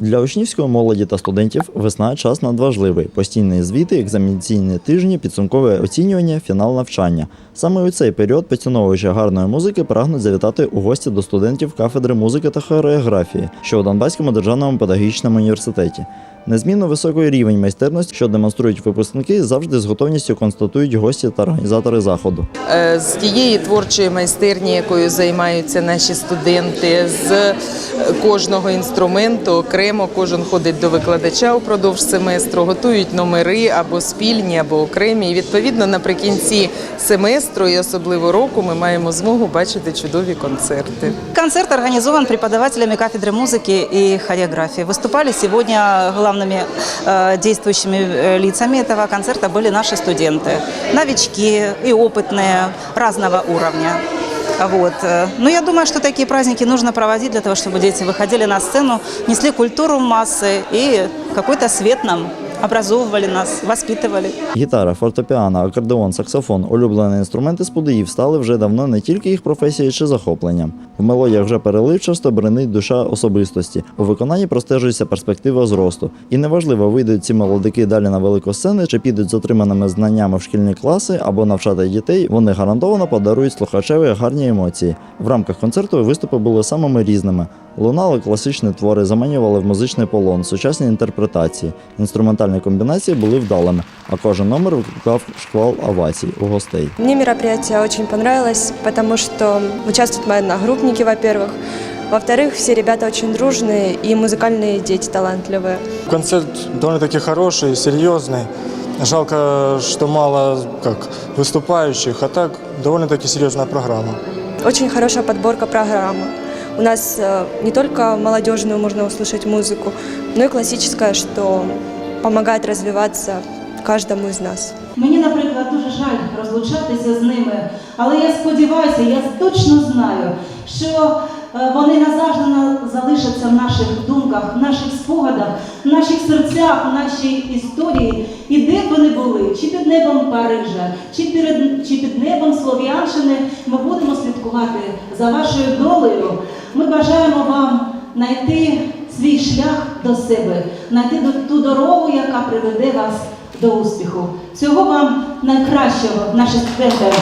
Для учнівської молоді та студентів весна час надважливий. Постійні звіти, екзаменаційні тижні, підсумкове оцінювання, фінал навчання. Саме у цей період поціновувачі гарної музики прагнуть завітати у гості до студентів кафедри музики та хореографії, що у Донбаському державному педагогічному університеті. Незмінно високий рівень майстерності, що демонструють випускники, завжди з готовністю констатують гості та організатори заходу. Е, з тієї творчої майстерні, якою займаються наші студенти, з е, кожного інструменту окремо кожен ходить до викладача упродовж семестру, готують номери або спільні, або окремі. І відповідно наприкінці семестру і особливо року ми маємо змогу бачити чудові концерти. Концерт организован преподавателями кафедры музыки и хореографии. Выступали сегодня главными э, действующими э, лицами этого концерта были наши студенты. Новички и опытные разного уровня. Вот. э, Но я думаю, что такие праздники нужно проводить для того, чтобы дети выходили на сцену, несли культуру в массы и какой-то свет нам образовывали нас, воспитывали. Гітара, фортепіано, акордеон, саксофон улюблені інструменти сподоїв стали вже давно не тільки їх професією чи захопленням. В мелодіях вже переливчасто бренить душа особистості. У виконанні простежується перспектива зросту. І неважливо, вийдуть ці молодики далі на велику сцену чи підуть з отриманими знаннями в шкільні класи або навчати дітей. Вони гарантовано подарують слухачеві гарні емоції. В рамках концерту виступи були самими різними. Лунали класичні твори, заманювали в музичний полон, сучасні інтерпретації. Інструментальні комбінації були вдалими, а кожен номер викликав шквал овацій у гостей. Мне мероприятие очень понравилось, потому что участвуют мои одногруппники, во-первых. Во-вторых, все ребята очень дружные и музыкальные дети талантливые. Концерт довольно-таки хороший, серьезный. Жалко, что мало как, выступающих, а так довольно-таки серьезная программа. Очень хорошая подборка программы. У нас э, не только молодежную можно услышать музыку, но и классическая, что помогает развиваться каждому из нас. Мені, наприклад, дуже жаль розлучатися з ними, але я сподіваюся, я точно знаю, що е, вони назавжди на- залишаться в наших думках, в наших спогадах, в наших серцях, в нашій історії. І де б вони були, чи під небом Парижа, чи під, чи під небом Слов'янщини, ми будемо слідкувати за вашою долею. Ми бажаємо вам знайти свій шлях до себе, знайти ту дорогу, яка приведе вас до успіху. Всього вам найкращого, наші студенти.